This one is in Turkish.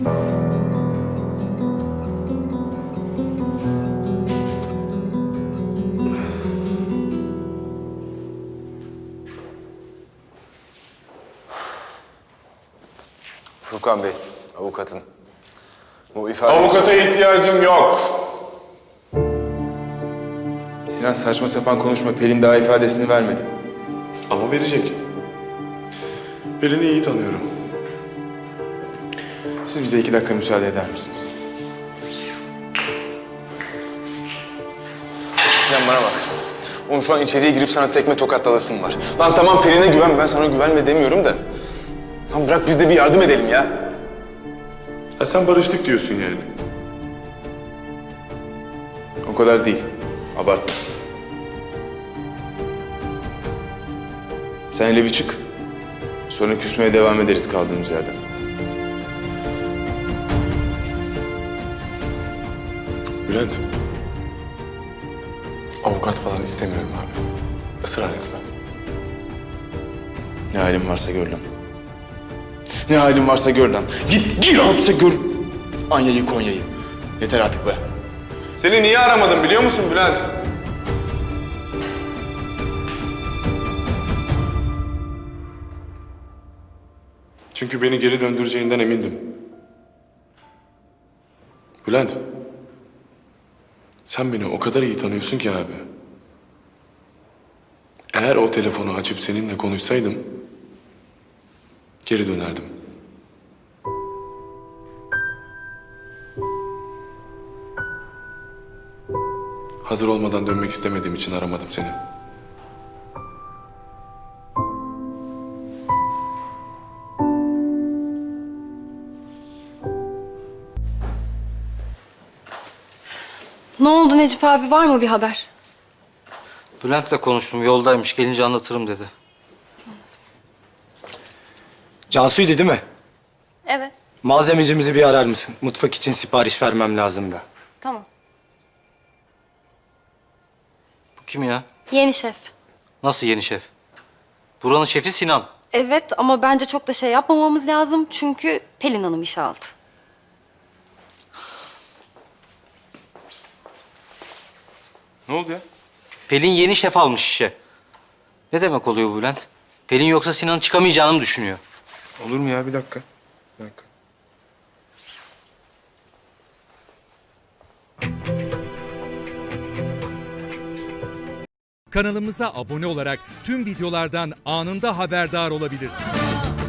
Furkan Bey, avukatın. Bu ifade... Avukata ihtiyacım yok. Sinan saçma sapan konuşma. Pelin daha ifadesini vermedi. Ama verecek. Pelin'i iyi tanıyorum. Siz bize iki dakika müsaade eder misiniz? Sinan bana bak. Oğlum şu an içeriye girip sana tekme tokat dalasın var. Lan tamam Pelin'e güven, ben sana güvenme demiyorum da. Tamam bırak biz de bir yardım edelim ya. Ha sen barıştık diyorsun yani. O kadar değil. Abartma. Sen hele bir çık. Sonra küsmeye devam ederiz kaldığımız yerden. Bülent. Avukat falan istemiyorum abi. Israr etme. Ne halin varsa gör lan. Ne halin varsa gör lan. Git gir hapse gör. Anya'yı Konya'yı. Yeter artık be. Seni niye aramadım biliyor musun Bülent? Çünkü beni geri döndüreceğinden emindim. Bülent. Sen beni o kadar iyi tanıyorsun ki abi. Eğer o telefonu açıp seninle konuşsaydım geri dönerdim. Hazır olmadan dönmek istemediğim için aramadım seni. Ne oldu Necip abi var mı bir haber? Bülent'le konuştum. Yoldaymış. Gelince anlatırım dedi. Cansu'ydu değil mi? Evet Malzemecimizi bir arar mısın? Mutfak için sipariş vermem lazım da. tamam. Bu kim ya? Yeni şef. Nasıl yeni şef? Buranın şefi Sinan. Evet ama bence çok da şey yapmamamız lazım çünkü Pelin Hanım işe aldı. Ne oldu ya? Pelin yeni şef almış işe. Ne demek oluyor bu Bülent? Pelin yoksa Sinan'ın çıkamayacağını mı düşünüyor? Olur mu ya? Bir dakika. Bir dakika. Kanalımıza abone olarak tüm videolardan anında haberdar olabilirsiniz.